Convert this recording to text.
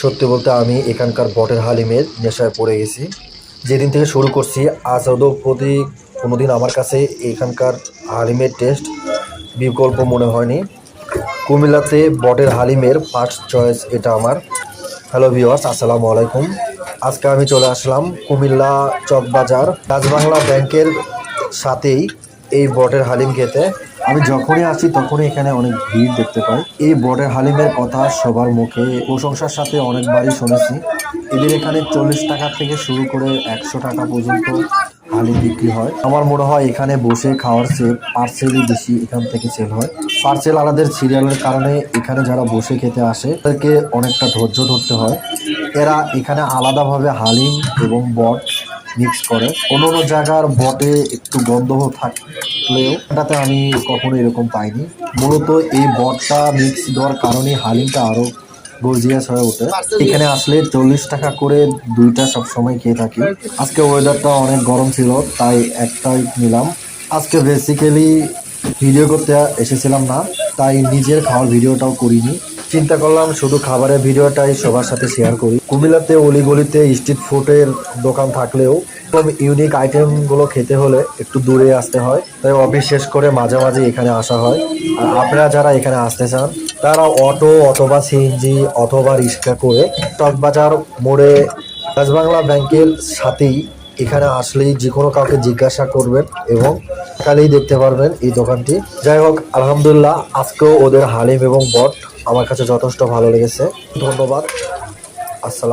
সত্যি বলতে আমি এখানকার বটের হালিমের নেশায় পড়ে গেছি। যেদিন থেকে শুরু করছি, আজ আদৌ প্রতি কোনোদিন আমার কাছে এখানকার হালিমের টেস্ট বিকল্প মনে হয়নি। কুমিল্লাতে বটের হালিমের ফার্স্ট চয়েস এটা আমার। হ্যালো ভিওয়ার্স আসসালামু আলাইকুম। আজকে আমি চলে আসলাম কুমিল্লা চকবাজার রাজবাংলা ব্যাংকের সাথেই এই বটের হালিম খেতে। আমি যখনই আসি তখনই এখানে অনেক ভিড় দেখতে পাই। এই বটের হালিমের কথা সবার মুখে প্রশংসার সাথে অনেকবারই শুনেছি। এদের এখানে চল্লিশ টাকা থেকে শুরু করে একশো টাকা পর্যন্ত হালিম বিক্রি হয়। আমার মনে হয় এখানে বসে খাওয়ার চেয়ে পার্সেলই বেশি এখান থেকে সেল হয়। পার্সেল আলাদের সিরিয়ালের কারণে এখানে যারা বসে খেতে আসে, তাদেরকে অনেকটা ধৈর্য ধরতে হয়। এরা এখানে আলাদাভাবে হালিম এবং বট মিক্স করে। অন্য অন্য জায়গার বটে একটু গন্ধ থাকলেও এটাতে আমি কখনো এরকম পাইনি। মূলত এই বটটা মিক্স দেওয়ার কারণে হালিমটা আরও গর্জিয়াস হয়ে ওঠে। এখানে আসলে চল্লিশ টাকা করে দুইটা সব সময় খেয়ে থাকি। আজকে ওয়েদারটা অনেক গরম ছিল, তাই একটাই নিলাম। আজকে বেসিক্যালি ভিডিও করতে এসেছিলাম না, তাই নিজের খাওয়ার ভিডিওটাও করিনি। চিন্তা করলাম, শুধু খাবারের ভিডিওটাই সবার সাথে শেয়ার করি। কুমিল্লাতে অলিগলিতে স্ট্রিট ফুডের দোকান থাকলেও এরকম ইউনিক আইটেমগুলো খেতে হলে একটু দূরে আসতে হয়। তাই অফিস শেষ করে মাঝে মাঝে এখানে আসা হয়। আর আপনারা যারা এখানে আসতে চান, তারা অটো অথবা সিএনজি অথবা রিক্সা করে টকবাজার মোড়ে রাজবাংলা ব্যাংকের সাথেই এখানে আসলেই যে কোনো কাউকে জিজ্ঞাসা করবেন এবং কালেই দেখতে পারবেন এই দোকানটি। যাই হোক, আলহামদুলিল্লাহ আজকেও ওদের হালিম এবং বট আমার কাছে যথেষ্ট ভালো লেগেছে। ধন্যবাদ। আসসালাম।